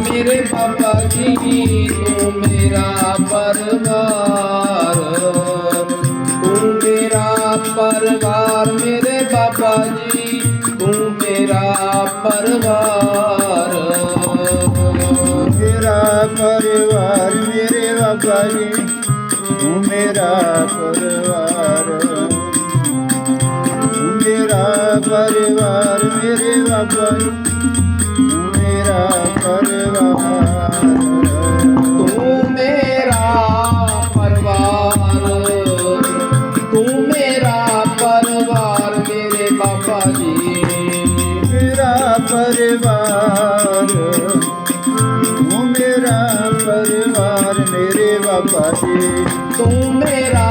ਮੇਰੇ ਬਾਬਾ ਜੀ ਤੂੰ ਮੇਰਾ ਪਰਵਾਰ। ਤੂੰ ਮੇਰਾ ਪਰਵਾਰ, ਮੇਰੇ ਬਾਬਾ ਜੀ, ਤੂੰ ਮੇਰਾ ਪਰਵਾਰ। ਮੇਰਾ ਪਰਿਵਾਰ, ਮੇਰੇ ਬਾਬਾ ਜੀ, ਤੂੰ ਮੇਰਾ ਪਰਿਵਾਰ। ਤੂੰ ਮੇਰਾ ਪਰਿਵਾਰ, ਮੇਰੇ ਬਾਬਾ ਜੀ ਪਰਿਵਾਰ ਤੂੰ ਮੇਰਾ ਪਰਿਵਾਰ ਮੇਰੇ ਬਾਬਾ ਜੀ ਤੂੰ ਮੇਰਾ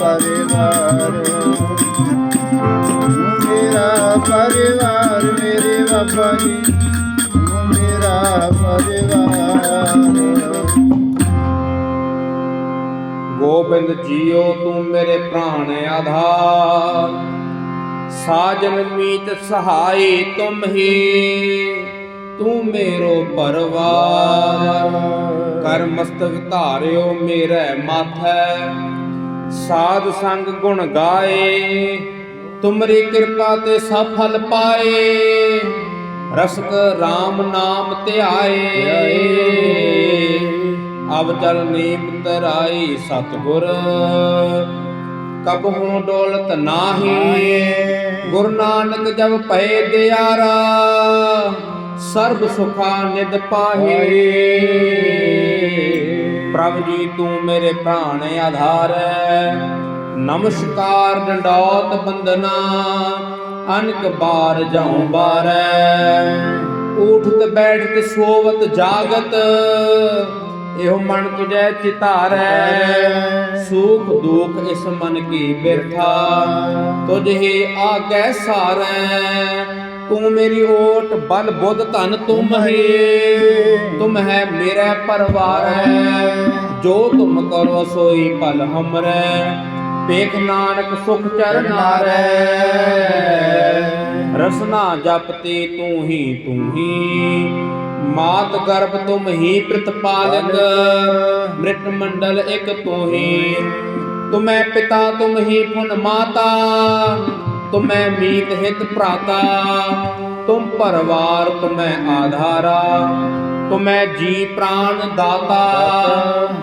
ਪਰਿਵਾਰ। ਤੂੰ ਮੇਰਾ ਪਰਿਵਾਰ ਮੇਰੇ ਬਾਬਾ ਜੀ। ਤੂੰ ਮੇਰਾ ਪਰਿਵਾਰ। ਗੋਬਿੰਦ ਜੀਓ ਤੂੰ ਮੇਰੇ ਪ੍ਰਾਣ ਆਧਾਰ। ਸਾਜਨ ਮੀਤ ਸਹਾਈ ਤੁਮ ਹੀ। ਤੂੰ ਮੇਰੋ ਪਰਵਾਰ। ਕਰ ਮਸਤਕ ਧਾਰਿਓ ਮੇਰੇ ਮਾਥੈ। ਸਾਧ ਸੰਗ ਗੁਣ ਗਾਏ, ਤੁਮਰੀ ਕਿਰਪਾ ਤੇ ਸਫਲ ਪਾਏ, ਰਸਕ RAM ਨਾਮ ਧਿਆਏ। ਅਬ ਜਲ ਨੀਮ ਤਰਾਈ ਸਤਗੁਰ, ਕਬਹੂ ਡੋਲਤ ਨਾਹੀ। ਗੁਰ ਨਾਨਕ ਜਬ ਪਏ ਦਿਆਰਾ, ਸਰਬ ਸੁਖਾ ਨਿਦ ਪਾਹੀ। ਪ੍ਰਭ ਜੀ, ਤੂੰ ਮੇਰੇ ਪ੍ਰਾਣ ਆਧਾਰ। ਨਮਸਕਾਰ ਡੰਡੌਤ ਬੰਦਨਾ ਅਨਕ ਬਾਰ ਜਾਉ ਬਾਰੈ। ਉਠਤ ਬੈਠਤ ਸੋਵਤ ਜਾਗਤ, ਇਹੋ ਮਨ ਤੁਝੈ ਚਿਤਾਰੈ। ਸੁਖ ਦੁਖ ਇਸ ਮਨ ਕੀ ਬਿਰਥਾ, ਤੁਝ ਹੀ ਆਗੈ ਸਾਰੈ। ਤੂੰ ਮੇਰੀ ਓਟ ਬਲ ਬੁੱਧ ਧਨ ਤੁਮ ਹੀ ਤੁਮ ਹੈ ਮੇਰਾ ਪਰਵਾਰ ਜੋ ਤੁਮ ਕਰੋ ਸੋਈ ਭਲ ਹਮਰੈ। ਪੇਖ ਨਾਨਕ ਸੁਖ ਚਰਨਾਰੈ ਰਸਨਾ ਜਪਤੀ ਤੂੰ ਹੀ ਤੂੰ ਹੀ। ਮਾਤ ਗਰਭ ਤੁਮ ਹੀ ਪ੍ਰਤਪਾਲਕ ਮ੍ਰਿਤ ਮੰਡਲ ਇੱਕ ਤੂੰ ਹੀ। ਤੁਮੈ ਪਿਤਾ ਤੁਮ ਹੀ ਪੁਨ ਮਾਤਾ। ਤੁਮੈ ਮੀਤ ਹਿਤ ਭਰਾਤਾ, ਤੁਮ ਪਰਵਾਰ ਤੁਮੈ ਆਧਾਰਾ, ਤੁਮੈ ਜੀ ਪ੍ਰਾਨ ਦਾਤਾ,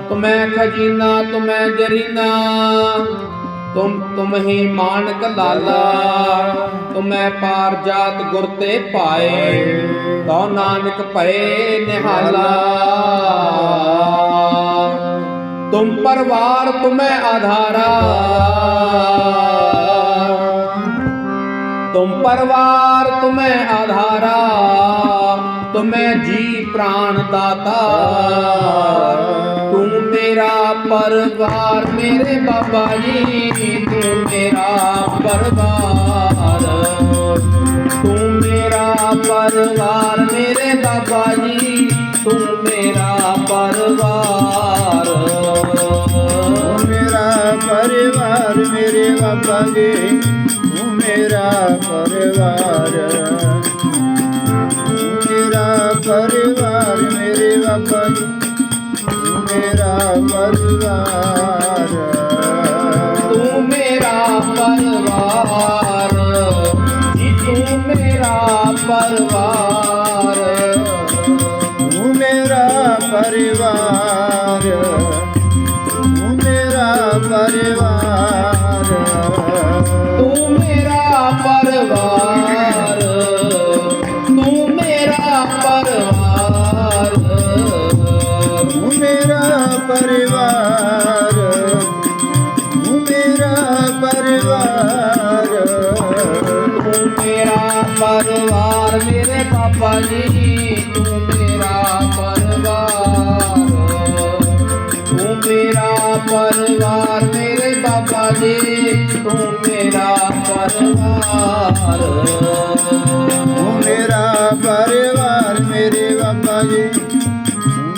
ਤੁਮੈ ਖਜ਼ੀਨਾ, ਤੁਮੈ ਜਰੀਨਾ, ਤੁਮ ਤੁਮ ਹੀ ਮਾਨਕ ਲਾਲਾ, ਤੁਮੈ ਪਾਰ ਜਾਤ ਗੁਰ ਤੇ ਪਾਏ, ਤਉ ਨਾਨਕ ਭਏ ਨਿਹਾਲਾ। ਤੁਮ ਪਰਵਾਰ ਤੁਮੈ ਆਧਾਰਾ तुम परवार तुम्हें आधारा तुम्हें जी प्राण दाता तुम मेरा परिवार मेरे बाबा जी तू मेरा परिवार तू मेरा परिवार मेरे बाबा जी तू मेरा परिवार मेरा परिवार मेरे बाबा जी तू मेरा ਪਰਿਵਾਰ। ਮੇਰਾ ਪਰਿਵਾਰ ਮੇਰੇ ਬਾਬਾ ਜੀ ਮੇਰਾ ਪਰਿਵਾਰ। ਤੂੰ ਮੇਰਾ ਪਰਿਵਾਰ। ਮੇਰੇ ਬਾਬਾ ਜੀ ਤੂੰ ਮੇਰਾ ਪਰਿਵਾਰ ਤੂੰ ਮੇਰਾ ਪਰਿਵਾਰ ਮੇਰੇ ਬਾਬਾ ਜੀ ਤੂੰ ਮੇਰਾ ਪਰਿਵਾਰ ਤੂੰ ਮੇਰਾ ਪਰਿਵਾਰ ਮੇਰੇ ਬਾਬਾ ਜੀ ਤੂੰ